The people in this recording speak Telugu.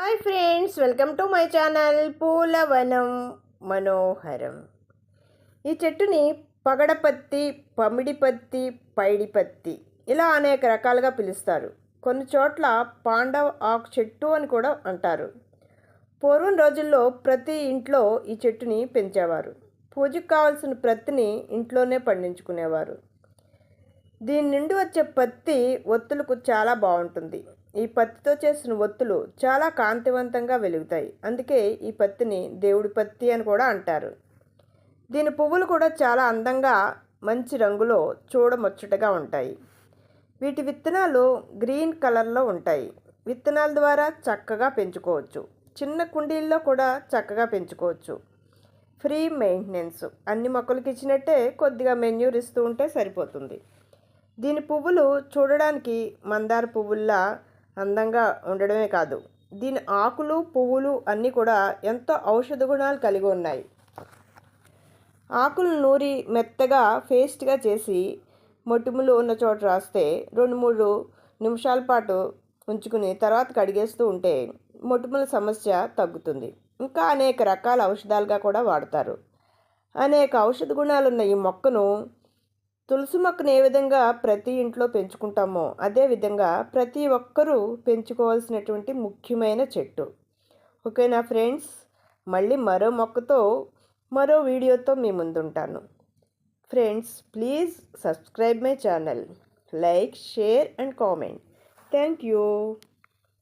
Hi friends welcome to my channel Poolavanam Manoharam. ఈ చెట్టుని పగడపత్తి పమిడిపత్తి పైడిపత్తి ఇలా అనేక రకాలుగా పిలుస్తారు. కొన్ని చోట్ల పాండవ ఆకు చెట్టు అని కూడా అంటారు. పూర్వం రోజుల్లో ప్రతి ఇంట్లో ఈ చెట్టుని పెంచేవారు. పూజకు కావాల్సిన ప్రత్తిని ఇంట్లోనే పండించుకునేవారు. దీని నుండి వచ్చే పత్తి ఒత్తులకు చాలా బాగుంటుంది. ఈ పత్తితో చేసిన ఒత్తులు చాలా కాంతివంతంగా వెలుగుతాయి. అందుకే ఈ పత్తిని దేవుడి పత్తి అని కూడా అంటారు. దీని పువ్వులు కూడా చాలా అందంగా మంచి రంగులో చూడముచ్చటగా ఉంటాయి. వీటి విత్తనాలు గ్రీన్ కలర్లో ఉంటాయి. విత్తనాల ద్వారా చక్కగా పెంచుకోవచ్చు. చిన్న కుండీల్లో కూడా చక్కగా పెంచుకోవచ్చు. Free maintenance. అన్ని మొక్కలకి ఇచ్చినట్టే కొద్దిగా మెన్యూర్ ఇస్తూ ఉంటే సరిపోతుంది. దీని పువ్వులు చూడడానికి మందార పువ్వుల్లా అందంగా ఉండడమే కాదు. దీని ఆకులు పువ్వులు అన్నీ కూడా ఎంతో ఔషధ గుణాలు కలిగి ఉన్నాయి. ఆకులు నూరి మెత్తగా పేస్ట్గా చేసి మొటిములు ఉన్న చోట రాస్తే రెండు మూడు నిమిషాల పాటు ఉంచుకుని తర్వాత కడిగేస్తూ ఉంటే మొటిముల సమస్య తగ్గుతుంది. ఇంకా అనేక రకాల ఔషధాలుగా కూడా వాడతారు. అనేక ఔషధ గుణాలున్న ఈ మొక్కను తులసి మొక్కను ఏ విధంగా ప్రతి ఇంట్లో పెంచుకుంటామో అదేవిధంగా ప్రతి ఒక్కరూ పెంచుకోవాల్సినటువంటి ముఖ్యమైన చెట్టు. ఓకేనా ఫ్రెండ్స్? మళ్ళీ మరో మొక్కతో మరో వీడియోతో మీ ముందుంటాను. Friends please subscribe my channel. Like share and comment. Thank you.